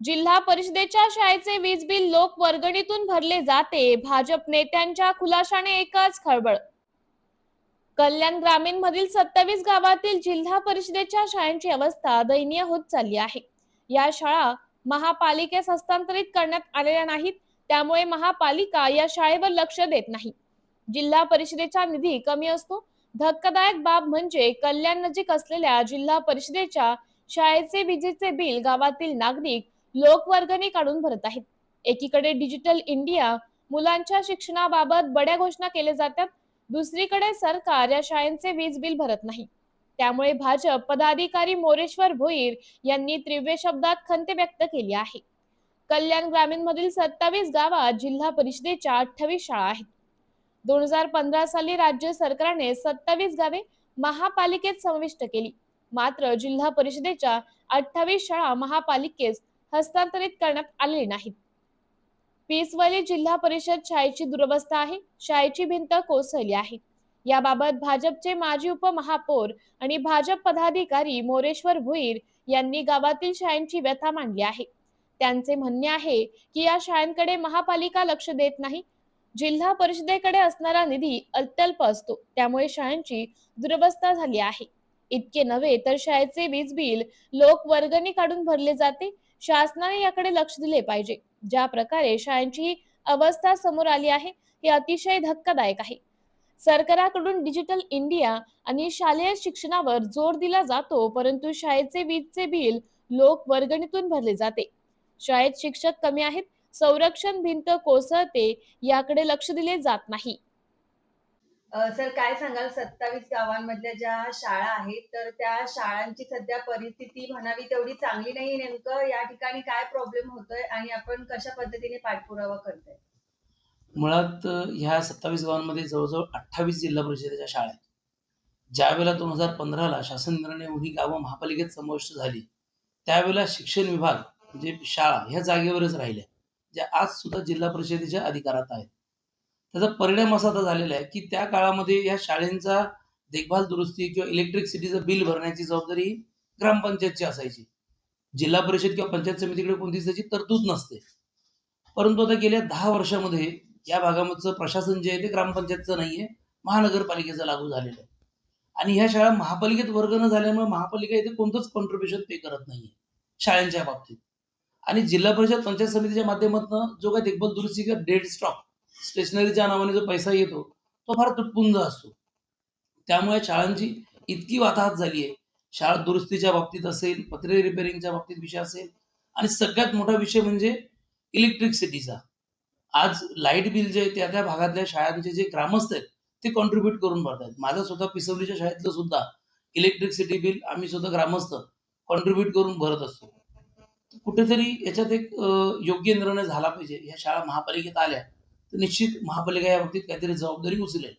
जिल्हा परिषदेच्या शाळेचे वीज बिल लोक वर्गणीतून भरले जाते. भाजप नेत्यांच्या खुलाशाने एकच खळबळ. कल्याण ग्रामीण मधील सत्तावीस गावातील जिल्हा परिषदेच्या शाळांची अवस्था दयनीय होत चालली आहे. या शाळा महापालिकेस हस्तांतरित करण्यात आलेल्या नाहीत. त्यामुळे महापालिका या शाळेवर लक्ष देत नाही. जिल्हा परिषदेचा निधी कमी असतो. धक्कादायक बाब म्हणजे कल्याण नजीक असलेल्या जिल्हा परिषदेच्या शाळेचे विजेचे बिल गावातील नागरिक लोकवर्गणी काढून भरत आहेत. एकीकडे डिजिटल इंडिया मुलांच्या शिक्षणाबाबत बड्या घोषणा केल्या जातात. दुसरीकडे सरकार या शाळेचे वीज बिल भरत नाही. त्यामुळे भाजप पदाधिकारी मोरेश्वर भोईर यांनी तीव्र शब्दात खंत व्यक्त केली आहे. कल्याण ग्रामीण मधील सत्तावीस गावात जिल्हा परिषदेच्या अठ्ठावीस शाळा आहेत. दोन हजार पंधरा साली राज्य सरकारने सत्तावीस गावे महापालिकेत समाविष्ट केली. मात्र जिल्हा परिषदेच्या अठ्ठावीस शाळा महापालिकेस हस्तांतरित करण्यात आलेले नाहीत. पिसवली जिल्हा परिषद शाळेची दुरवस्था आहे. शाळेची भिंत कोसळली आहे. याबाबत भाजपचे माजी उपमहापौर आणि भाजप पदाधिकारी मोरेश्वर भुईर यांनी गावातील शाळांची व्यथा मांडली आहे. त्यांचे म्हणणे आहे की या शाळांकडे महापालिका लक्ष देत नाही. जिल्हा परिषदेकडे असणारा निधी अत्यल्प असतो. त्यामुळे शाळांची दुरवस्था झाली आहे. इतके नव्हे तर शाळेचे वीज बिल लोक वर्गणी काढून भरले जाते. शासनाने याकडे लक्ष दिले पाहिजे. ज्या प्रकारे शाळांची अवस्था समोर आली आहे हे अतिशय धक्कादायक आहे. सरकारकडून डिजिटल इंडिया आणि शालेय शिक्षणावर जोर दिला जातो परंतु शाळेचे वीजचे बिल लोक वर्गणीतून भरले जाते. शाळेत शिक्षक कमी आहेत संरक्षण भिंत कोसळते याकडे लक्ष दिले जात नाही. सर काय सांगाल? सत्तावीस गावांमधल्या ज्या शाळा आहेत तर त्या शाळांची सध्या परिस्थिती म्हणावी तेवढी चांगली नाही नेमकं. या ठिकाणी काय प्रॉब्लेम होतोय आणि आपण कशा पद्धतीने पाठपुरावा करतोय? मुळात ह्या सत्तावीस गावांमध्ये जवळजवळ अठ्ठावीस जिल्हा परिषदेच्या शाळा आहेत ज्यावेळेला दोन हजार पंधराला शासन निर्णय ही गावं महापालिकेत समाविष्ट झाली त्यावेळेला शिक्षण विभाग म्हणजे शाळा ह्या जागेवरच राहिल्या ज्या आज सुद्धा जिल्हा परिषदेच्या अधिकारात आहेत. त्याचा परिणाम असा आता झालेला आहे की त्या काळामध्ये या शाळेंचा देखभाल दुरुस्ती किंवा इलेक्ट्रिसिटीचं बिल भरण्याची जबाबदारी ग्रामपंचायतची असायची. जिल्हा परिषद किंवा पंचायत समितीकडे कोणतीच त्याची तरतूद नसते. परंतु आता गेल्या दहा वर्षामध्ये या भागामधचं प्रशासन जे आहे ते ग्रामपंचायतचं नाहीये महानगरपालिकेचं लागू झालेलं आहे. आणि ह्या शाळा महापालिकेत वर्ग न झाल्यामुळे महापालिका इथे कोणतंच कॉन्ट्रीब्युशन पे करत नाहीये शाळांच्या बाबतीत. आणि जिल्हा परिषद पंचायत समितीच्या माध्यमातून जो काही देखभाल दुरुस्ती किंवा डेड स्टॉक स्टेशनरीच्या नावाने जो पैसा येतो तो फार तुटपुंज असतो. त्यामुळे शाळांची इतकी वाताहत झाली आहे. शाळा दुरुस्तीच्या बाबतीत असेल पत्रे रिपेअरिंगच्या बाबतीत विषय असेल आणि सगळ्यात मोठा विषय म्हणजे इलेक्ट्रिसिटीचा आज लाइट बिल जे आहे त्या त्या भागातल्या शाळांचे जे ग्रामस्थ आहेत ते कॉन्ट्रीब्युट करून भरतायत. माझं स्वतः पिसवलीच्या शाळेतलं सुद्धा इलेक्ट्रिसिटी बिल आम्ही सुद्धा ग्रामस्थ कॉन्ट्रीब्युट करून भरत असतो. कुठेतरी याच्यात एक योग्य निर्णय झाला पाहिजे. ह्या शाळा महापालिकेत आल्या तर निश्चित महापालिका या बाबतीत काहीतरी जबाबदारी उचलेल.